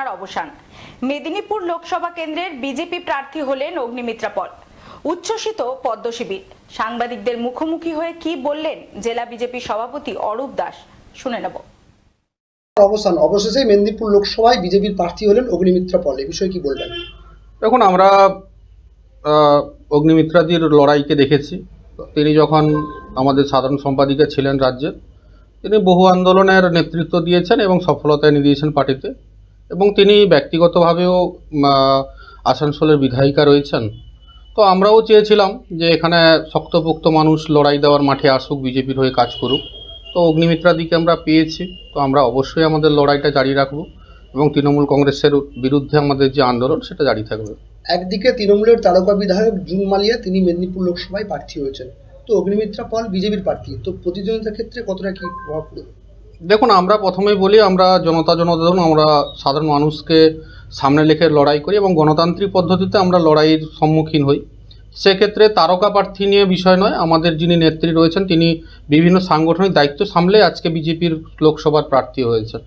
বঞ্চনার অবসান। মেদিনীপুর লোকসভা কেন্দ্রের বিজেপি প্রার্থী হলেন অগ্নিমিত্রা পল। উচ্ছ্বসিত পদ্ম শিবির। সাংবাদিকদের মুখোমুখি হয়ে কি বললেন জেলা বিজেপি সভাপতি অরূপ দাস? শুনে নেব। অবসান অবশেষে মেদিনীপুর লোকসভায় বিজেপির প্রার্থী হলেন অগ্নিমিত্রা পল। এ বিষয়ে কি বলবেন? দেখুন আমরা আহ, অগ্নিমিত্রাদির লড়াইকে দেখেছি। তিনি যখন আমাদের সাধারণ সম্পাদিকা ছিলেন রাজ্যের তিনি বহু আন্দোলনের নেতৃত্ব দিয়েছেন এবং সফলতা এনে দিয়েছেন পার্টিতে। এবং তিনি ব্যক্তিগতভাবেও আসানসোলের বিধায়িকা রয়েছেন। তো আমরাও চেয়েছিলাম যে এখানে শক্তপোক্ত মানুষ লড়াই দেওয়ার মাঠে আসুক, বিজেপির হয়ে কাজ করুক। তো অগ্নিমিত্রাদিকে আমরা পেয়েছি। তো আমরা অবশ্যই আমাদের লড়াইটা জারি রাখব এবং তৃণমূল কংগ্রেসের বিরুদ্ধে আমাদের যে আন্দোলন, সেটা জারি থাকবে। একদিকে তৃণমূলের তারকা বিধায়ক জুন মালিয়া, তিনি মেদিনীপুর লোকসভায় প্রার্থী হয়েছেন। তো অগ্নিমিত্রা পল বিজেপির প্রার্থী। তো প্রতিদ্বন্দ্বিতার ক্ষেত্রে কতটা কি প্রভাব পড়বে? দেখুন, আমরা প্রথমেই বলি, আমরা জনতা জনার্দন আমরা সাধারণ মানুষকে সামনে রেখে লড়াই করি এবং গণতান্ত্রিক পদ্ধতিতে আমরা লড়াইয়ের সম্মুখীন হই। সেক্ষেত্রে তারকা প্রার্থী নিয়ে বিষয় নয়, আমাদের যিনি নেত্রী রয়েছেন, তিনি বিভিন্ন সাংগঠনিক দায়িত্ব সামলে আজকে বিজেপির লোকসভার প্রার্থী হয়েছেন।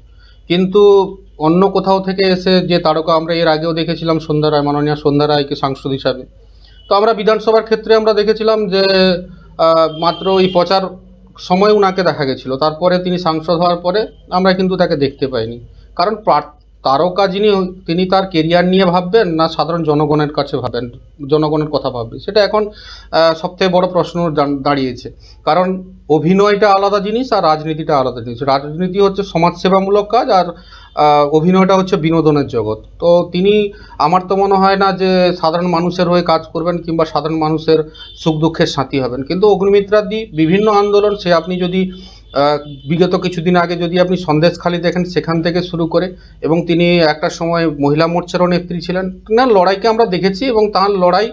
কিন্তু অন্য কোথাও থেকে এসে যে তারকা আমরা এর আগেও দেখেছিলাম, সন্ধ্যা রায়, মাননীয় সন্ধ্যা রায়কে সাংসদ হিসাবে। তো আমরা বিধানসভার ক্ষেত্রে আমরা দেখেছিলাম যে মাত্র ওই প্রচার সময় ওনাকে দেখা গেছিল। তারপরে তিনি সাংসদ হওয়ার পরে আমরা কিন্তু তাকে দেখতে পাইনি। কারণ তারকা যিনি, তিনি তার কেরিয়ার নিয়ে ভাববেন না সাধারণ জনগণের কাছে ভাবেন, জনগণের কথা ভাববেন? সেটা এখন সবথেকে বড় প্রশ্ন দাঁড়িয়েছে। কারণ অভিনয়টা আলাদা জিনিস আর রাজনীতিটা আলাদা জিনিস। রাজনীতি হচ্ছে সমাজসেবামূলক কাজ আর অভিনয়টা হচ্ছে বিনোদনের জগৎ। তো তিনি, আমার তো মনে হয় না যে সাধারণ মানুষের হয়ে কাজ করবেন কিংবা সাধারণ মানুষের সুখ দুঃখের সাথী হবেন। কিন্তু অগ্নিমিত্রাদি বিভিন্ন আন্দোলন, সে আপনি যদি বিগত কিছুদিন আগে যদি আপনি সন্দেশখালি দেখেন, সেখান থেকে শুরু করে এবং তিনি একটা সময় মহিলা মোর্চারও নেত্রী ছিলেন, না, লড়াইকে আমরা দেখেছি এবং তার লড়াই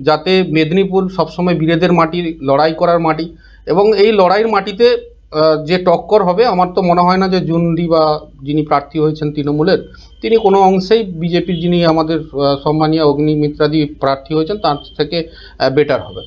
যাতে মেদিনীপুর সবসময় বীরেদের মাটি, লড়াই করার মাটি এবং এই লড়াইয়ের মাটিতে যে টক্কর হবে, আমার তো মনে হয় না যে জুনরি বা যিনি প্রার্থী হয়েছেন তৃণমূলের, তিনি কোনো অংশেই বিজেপির যিনি আমাদের সম্মানীয় অগ্নিমিত্রাদি প্রার্থী হয়েছেন, তার থেকে বেটার হবে।